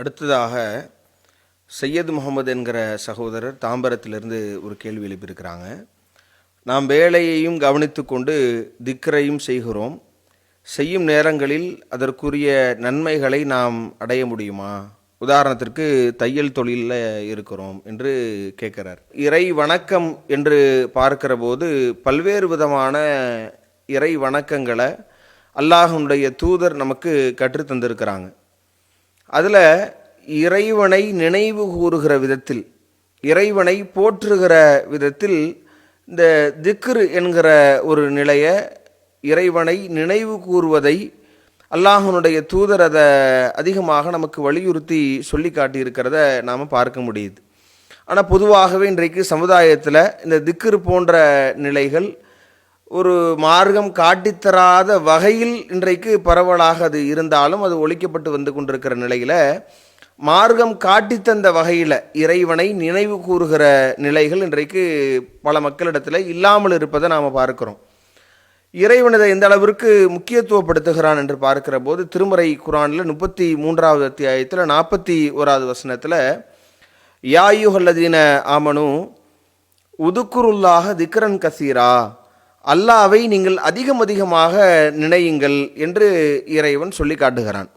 அடுத்ததாக சையத் முகமது என்கிற சகோதரர் தாம்பரத்திலிருந்து ஒரு கேள்வி எழுப்பியிருக்கிறாங்க. நாம் வேலையையும் கவனித்து கொண்டு திக்கரையும் செய்கிறோம். செய்யும் நேரங்களில் அதற்குரிய நன்மைகளை நாம் அடைய முடியுமா? உதாரணத்திற்கு தையல் தொழிலில் இருக்கிறோம் என்று கேட்கிறார். இறை வணக்கம் என்று பார்க்கிற போது பல்வேறு விதமான இறை வணக்கங்களை அல்லாஹனுடைய தூதர் நமக்கு கற்றுத் தந்திருக்கிறாங்க அதில் இறைவனை நினைவு கூறுகிற விதத்தில் இறைவனை போற்றுகிற விதத்தில் இந்த திக்ரு என்கிற ஒரு நிலையை இறைவனை நினைவு கூறுவதை அல்லாஹனுடைய தூதர் அதை அதிகமாக நமக்கு வலியுறுத்தி சொல்லி காட்டியிருக்கிறத நாம் பார்க்க முடியுது. ஆனால் பொதுவாகவே இன்றைக்கு சமுதாயத்தில் இந்த திக்ரு போன்ற நிலைகள் ஒரு மார்க்கம் காட்டித்தராத வகையில் இன்றைக்கு பரவலாக அது இருந்தாலும் அது ஒழிக்கப்பட்டு வந்து கொண்டிருக்கிற நிலையில் மார்க்கம் காட்டித்தந்த வகையில் இறைவனை நினைவு கூறுகிற நிலைகள் இன்றைக்கு பல மக்களிடத்தில் இல்லாமல் இருப்பதை நாம் பார்க்கிறோம். இறைவன் இதை எந்த அளவிற்கு முக்கியத்துவப்படுத்துகிறான் என்று பார்க்கிற போது திருமறை குரானில் முப்பத்தி மூன்றாவது அத்தியாயத்தில் நாற்பத்தி ஓராவது வசனத்தில் யாயுகல்லதீன ஆமனு உதுக்குருல்லாக திக்ரன் கசீரா அல்லாவை நீங்கள் அதிகம் அதிகமாக நினையுங்கள் என்று இறைவன் சொல்லி காட்டுகிறான்.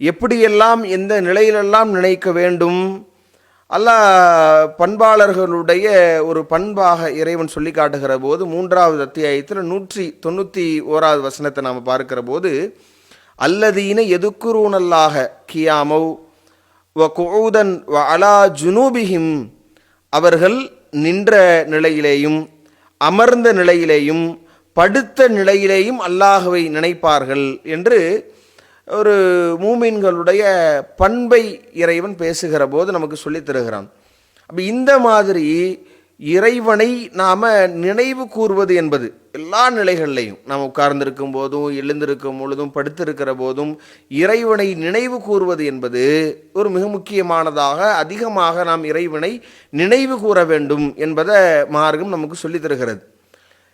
எப்படியெல்லாம் எந்த நிலையிலெல்லாம் நினைக்க வேண்டும்? அல்லாஹ் பண்பாளர்களுடைய ஒரு பண்பாக இறைவன் சொல்லி காட்டுகிற போது மூன்றாவது அத்தியாயத்தில் நூற்றி தொண்ணூற்றி ஓராவது வசனத்தை நாம் பார்க்கிற போது அல்லதீன எதுக்குரூனல்லாக கியாமவ் வ குஊதன் வ அலா ஜுனூபிஹிம். அவர்கள் நின்ற நிலையிலேயும் அமர்ந்த நிலையிலேயும் படுத்த நிலையிலேயும் அல்லாஹுவை நினைப்பார்கள் என்று ஒரு மூமின்களுடைய பண்பை இறைவன் பேசுகிற போது நமக்கு சொல்லித் தருகிறான். அப்போ இந்த மாதிரி இறைவனை நாம் நினைவு கூறுவது என்பது எல்லா நிலைகள்லையும். நாம் உட்கார்ந்திருக்கும் போதும் எழுந்திருக்கும் பொழுதும் படுத்திருக்கிற போதும் இறைவனை நினைவு கூறுவது என்பது ஒரு மிக முக்கியமானதாக அதிகமாக நாம் இறைவனை நினைவு கூற வேண்டும் என்பதை மார்க்கம் நமக்கு சொல்லித் தருகிறது.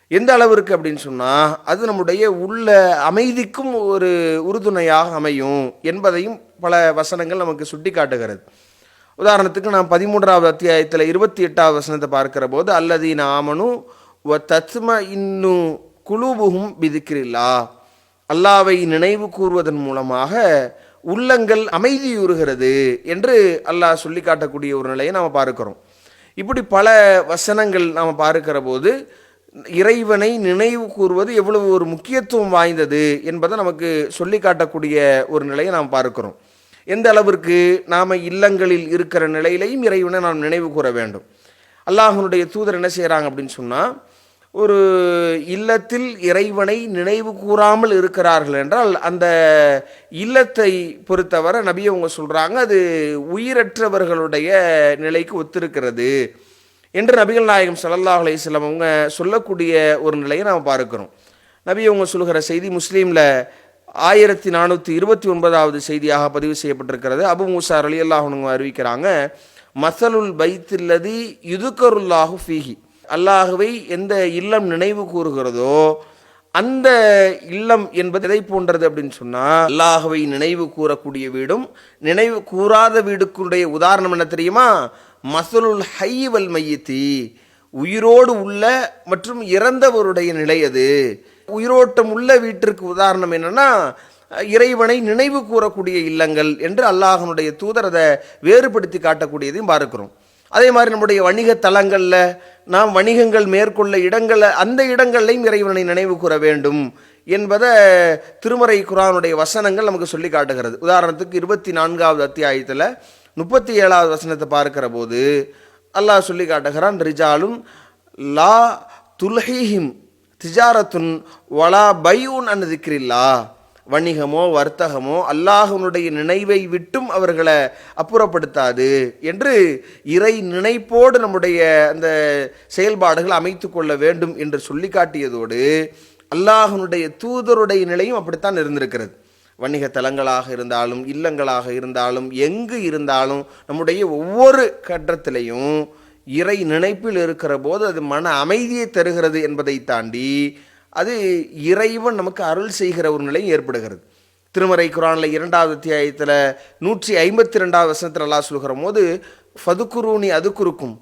எந்த அளவிற்கு அப்படின்னு சொன்னால் அது நம்முடைய உள்ள அமைதிக்கும் ஒரு உறுதுணையாக அமையும் என்பதையும் பல வசனங்கள் நமக்கு சுட்டி காட்டுகிறது உதாரணத்துக்கு நான் பதிமூன்றாவது அத்தியாயத்தில் இருபத்தி எட்டாவது வசனத்தை பார்க்கிற போது அல்லதீன ஆமனு வ தத்ம இன்னு குழுபுகும் விதிக்கிறில்லா அல்லாவை நினைவு கூறுவதன் மூலமாக உள்ளங்கள் அமைதியுறுகிறது என்று அல்லாஹ் சொல்லி காட்டக்கூடிய ஒரு நிலையை நாம் பார்க்கிறோம். இப்படி பல வசனங்கள் நாம் பார்க்கிற போது இறைவனை நினைவு கூறுவது எவ்வளவு ஒரு முக்கியத்துவம் வாய்ந்தது என்பதை நமக்கு சொல்லி காட்டக்கூடிய ஒரு நிலையை நாம் பார்க்கிறோம். எந்த அளவிற்கு நாம் இல்லங்களில் இருக்கிற நிலையிலையும் இறைவனை நாம் நினைவு கூற வேண்டும். அல்லாஹனுடைய தூதர் என்ன செய்கிறாங்க அப்படின்னு சொன்னால் ஒரு இல்லத்தில் இறைவனை நினைவு கூறாமல் இருக்கிறார்கள் என்றால் அந்த இல்லத்தை பொறுத்தவரை நபியவங்க சொல்கிறாங்க அது உயிரற்றவர்களுடைய நிலைக்கு ஒத்திருக்கிறது என்று நபிகள் நாயகம் ஸல்லல்லாஹு அலையம் அவங்க சொல்லக்கூடிய ஒரு நிலையை நாம் பார்க்கிறோம். நபி அவங்க சொல்கிற செய்தி முஸ்லீமில் ஆயிரத்தி நானூற்றி இருபத்தி ஒன்பதாவது செய்தியாக பதிவு செய்யப்பட்டிருக்கிறது. அபு மூசார் அலி அல்லாஹனுங்க அறிவிக்கிறாங்க மசலுல் பைத்தில்லதி யுதுக்கருல்லாஹு ஃபீஹி. அல்லாஹுவை எந்த இல்லம் நினைவு கூறுகிறதோ அந்த இல்லம் என்பது எதை போன்றது அப்படின்னு சொன்னால் அல்லாஹுவை நினைவு கூறக்கூடிய வீடும் நினைவு கூறாத வீடுக்குடைய உதாரணம் என்ன தெரியுமா? மசலுல் ஹைவல் மையத்தி. உயிரோடு உள்ள மற்றும் இறந்தவருடைய நிலை அது. உயிரோட்டம் உள்ள வீட்டிற்கு உதாரணம் என்னென்னா இறைவனை நினைவு கூறக்கூடிய இல்லங்கள் என்று அல்லாஹனுடைய தூதர் அதை வேறுபடுத்தி காட்டக்கூடியதையும் பார்க்கிறோம். அதே மாதிரி நம்முடைய வணிக தலங்களில் நாம் வணிகங்கள் மேற்கொள்ள இடங்களை அந்த இடங்கள்லையும் இறைவனை நினைவு கூற வேண்டும் என்பதை திருமறை குரானுடைய வசனங்கள் நமக்கு சொல்லி காட்டுகிறது. உதாரணத்துக்கு இருபத்தி நான்காவது அத்தியாயத்தில் முப்பத்தி ஏழாவது வசனத்தை பார்க்கிற போது அல்லாஹ் சொல்லி காட்டுகிறான் ரிஜாலும் லா துல்ஹிஹிம் திஜாரத்துன் வலா பையூன் அன் திக்ரில்லா. வணிகமோ வர்த்தகமோ அல்லாஹனுடைய நினைவை விட்டும் அவர்களை அப்புறப்படுத்தாது என்று இறை நினைப்போடு நம்முடைய அந்த செயல்பாடுகள் அமைத்து கொள்ள வேண்டும் என்று சொல்லி காட்டியதோடு அல்லாஹனுடைய தூதருடைய நிலையும் அப்படித்தான் இருந்திருக்கிறது. வணிக தலங்களாக இருந்தாலும் இல்லங்களாக இருந்தாலும் எங்கு இருந்தாலும் நம்முடைய ஒவ்வொரு கட்டத்திலையும் இறை நினைப்பில் இருக்கிற போது அது மன அமைதியை தருகிறது என்பதை தாண்டி அது இறைவன் நமக்கு அருள் செய்கிற ஒரு நிலை ஏற்படுகிறது. திருமறை குரானில் இரண்டாவது அத்தியாயத்தில் நூற்றி ஐம்பத்தி ரெண்டாவது வசனத்தில் அல்லாஹ் சொல்கிற போது ஃபதுக்குரூனி அது குறுக்கும்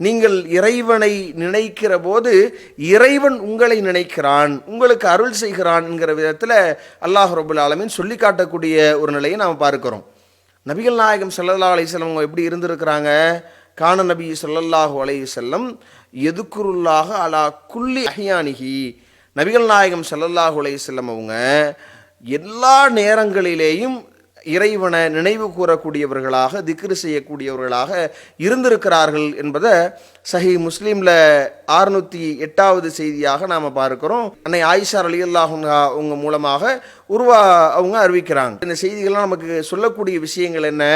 நீங்கள் இறைவனை நினைக்கிற போது இறைவன் உங்களை நினைக்கிறான் உங்களுக்கு அருள் செய்கிறான் என்கிற விதத்தில் அல்லாஹ் ரபுல் ஆலமின் சொல்லி காட்டக்கூடிய ஒரு நிலையை நாம் பார்க்கிறோம். நபிகள் நாயகம் ஸல்லல்லாஹு அலிஸ்லாம் அவங்க எப்படி இருந்திருக்கிறாங்க? கான நபி சொல்லல்லாஹு அலைஹி செல்லம் எதுக்குருல்லாக அலா குள்ளி அஹியானிகி நபிகள் நாயகம் சல்லல்லாஹு அலைஹி செல்லம் அவங்க எல்லா நேரங்களிலேயும் இறைவனை நினைவு கூறக்கூடியவர்களாக திக்ரு செய்யக்கூடியவர்களாக இருந்திருக்கிறார்கள் என்பதை சஹி முஸ்லீமில் அறுநூற்றி எட்டாவது செய்தியாக நாம் பார்க்கிறோம். அன்னை ஆயிஷா அலி அவங்க மூலமாக உருவா அவங்க அறிவிக்கிறாங்க. இந்த செய்திகள்லாம் நமக்கு சொல்லக்கூடிய விஷயங்கள் என்ன?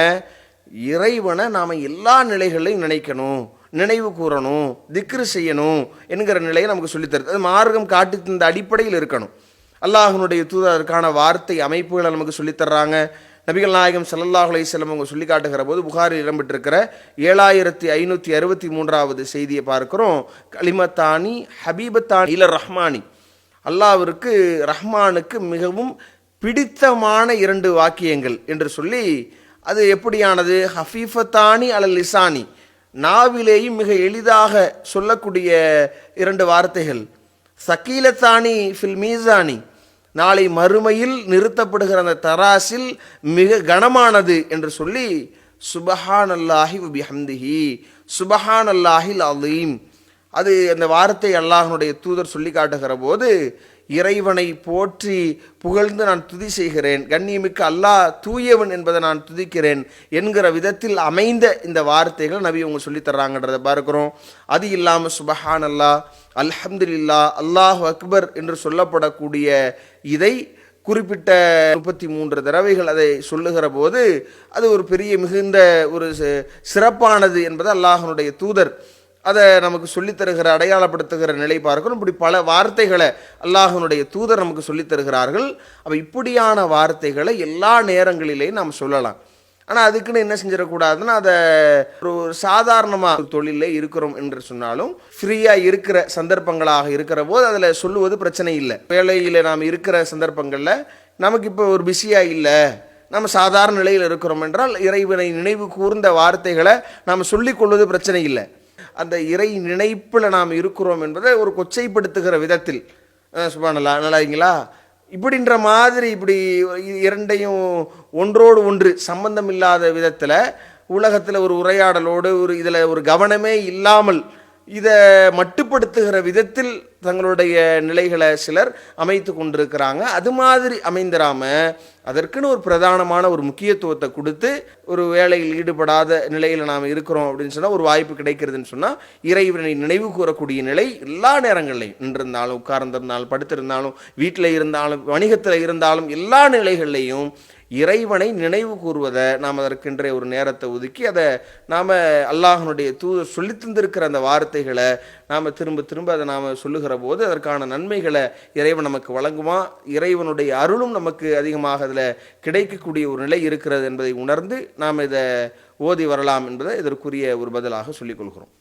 இறைவனை நாம் எல்லா நிலைகளையும் நினைக்கணும் நினைவு கூறணும் திக்ரு செய்யணும் என்கிற நிலையை நமக்கு சொல்லித்தருது அது மார்க்கம் காட்டி தந்த அடிப்படையில் இருக்கணும். அல்லாஹனுடைய தூதருக்கான வார்த்தை அமைப்புகளை நமக்கு சொல்லித்தர்றாங்க நபிகள் நாயகம் ஸல்லல்லாஹு அலைஹி அவங்க சொல்லி காட்டுகிற போது புகாரில் இடம்பெற்றிருக்கிற ஏழாயிரத்தி ஐநூற்றி அறுபத்தி மூன்றாவது செய்தியை பார்க்குறோம். கலிமத்தானி ஹபீபத்தானி இல ரஹ்மானி. அல்லாவிற்கு ரஹ்மானுக்கு மிகவும் பிடித்தமான இரண்டு வாக்கியங்கள் என்று சொல்லி அது எப்படியானது? ஹஃபீஃபத்தானி அலல் லிசானி. நாவிலேயும் மிக எளிதாக சொல்லக்கூடிய இரண்டு வார்த்தைகள். சக்கீலத்தானி ஃபில் மீசானி. நாளை மறுமையில் நிறுத்தப்படுகிற அந்த தராசில் மிக கனமானது என்று சொல்லி சுபஹான் அல்லாஹி பிஹம்திஹி சுபஹான் அல்லாஹில் அலீம். அது அந்த வார்த்தை அல்லாஹனுடைய தூதர் சொல்லி காட்டுகிற போது இறைவனை போற்றி புகழ்ந்து நான் துதி செய்கிறேன். கண்ணியமிக்க அல்லாஹ் தூயவன் என்பதை நான் துதிக்கிறேன் என்கிற விதத்தில் அமைந்த இந்த வார்த்தைகள் நபி அவங்க சொல்லித்தர்றாங்கன்றதை பார்க்குறோம். அது இல்லாமல் சுபஹான் அல்லாஹ் அல்ஹம்துல்லா அல்லாஹ் அக்பர் என்று சொல்லப்படக்கூடிய இதை குறிப்பிட்ட முப்பத்தி மூன்று தடவைகள் அதை சொல்லுகிற போது அது ஒரு பெரிய மிகுந்த ஒரு சிறப்பானது என்பது அல்லாஹனுடைய தூதர் அதை நமக்கு சொல்லித் தருகிற அடையாளப்படுத்துகிற நிலை பார்க்கணும். இப்படி பல வார்த்தைகளை அல்லாஹனுடைய தூதர் நமக்கு சொல்லித் தருகிறார்கள் அப்போ இப்படியான வார்த்தைகளை எல்லா நேரங்களிலேயும் நாம் சொல்லலாம். ஆனால் அதுக்குன்னு என்ன செஞ்சிடக்கூடாதுன்னா அதை ஒரு சாதாரணமாக தொழிலில் இருக்கிறோம் என்று சொன்னாலும் ஃப்ரீயாக இருக்கிற சந்தர்ப்பங்களாக இருக்கிற போது அதில் சொல்லுவது பிரச்சனை இல்லை. வேலையில் நாம் இருக்கிற சந்தர்ப்பங்களில் நமக்கு இப்போ ஒரு பிஸியாக இல்லை நம்ம சாதாரண நிலையில் இருக்கிறோம் என்றால் இறைவனை நினைவு கூர்ந்த வார்த்தைகளை நாம் சொல்லிக் கொள்வது பிரச்சனை இல்லை. அந்த இறை நினைப்பில் நாம் இருக்கிறோம் என்பதை ஒரு கொச்சைப்படுத்துகிற விதத்தில். சுபானல்லா நல்லாங்களா இப்படின்ற மாதிரி இப்படி இரண்டையும் ஒன்றோடு ஒன்று சம்பந்தம் இல்லாத விதத்தில் உலகத்தில் ஒரு உரையாடலோடு ஒரு இதில் ஒரு கவனமே இல்லாமல் இதை மட்டுப்படுத்துகிற விதத்தில் தங்களுடைய நிலைகளை சிலர் அமைத்து கொண்டிருக்கிறாங்க. அது மாதிரி அமைந்திராம அதற்குன்னு ஒரு பிரதானமான ஒரு முக்கியத்துவத்தை கொடுத்து ஒரு வேலையில் ஈடுபடாத நிலையில் நாம் இருக்கிறோம் அப்படின்னு சொன்னால் ஒரு வாய்ப்பு கிடைக்கிறதுன்னு சொன்னால் இறைவனை நினைவு கூறக்கூடிய நிலை எல்லா நேரங்கள்லையும் நின்றிருந்தாலும் உட்கார்ந்திருந்தாலும் படுத்திருந்தாலும் வீட்டில் இருந்தாலும் வணிகத்தில் இருந்தாலும் எல்லா நிலைகள்லையும் இறைவனை நினைவு கூறுவதை நாம் அதற்கென்றே ஒரு நேரத்தை ஒதுக்கி அதை நாம் அல்லாஹனுடைய தூதர் சொல்லி தந்திருக்கிற அந்த வார்த்தைகளை நாம் திரும்ப திரும்ப அதை நாம் சொல்லுகிற போது அதற்கான நன்மைகளை இறைவன் நமக்கு வழங்குமா? இறைவனுடைய அருளும் நமக்கு அதிகமாக அதில் கிடைக்கக்கூடிய ஒரு நிலை இருக்கிறது என்பதை உணர்ந்து நாம் இதை ஓதி வரலாம் என்பதை இதற்குரிய ஒரு பதிலாக சொல்லிக் கொள்கிறோம்.